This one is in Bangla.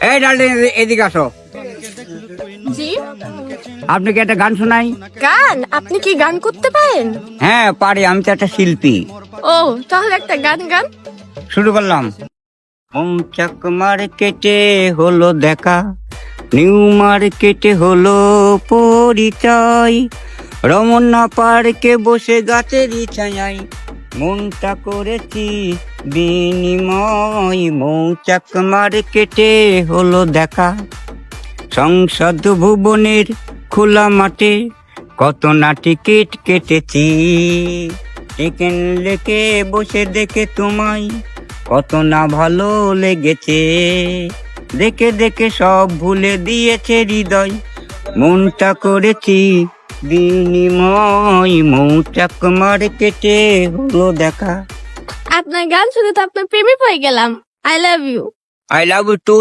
এই ডার্লিং এদিকে আসো। জি? আপনি কি একটা গান শোনাই? গান? আপনি কি গান করতে পারেন? হ্যাঁ পারি আমি তো একটা শিল্পী। ও তাহলে একটা গান গান। শুরু করলাম। মৌচাক মার্কেটে হলো দেখা নিউ মার্কেটে হলো পরিচয়। রমনা পার্কে বসে গাছের ছায় মনটা করেছি বিনিময়। মৌচাক মার্কেটে হলো দেখা। সংসদ ভুবনের খোলা মাঠে কত না টিকিট কেটেছি। টিকেন লেকে বসে দেখে তোমায় কত না ভালো লেগেছে। দেখে দেখে সব ভুলে দিয়েছে হৃদয়। মনটা করেছি বিনিময় মৌচাক মার্কেটে হলো দেখা। আপনার গান শুনে তো আপনার প্রেমে পড়ে গেলাম। I love you I love you too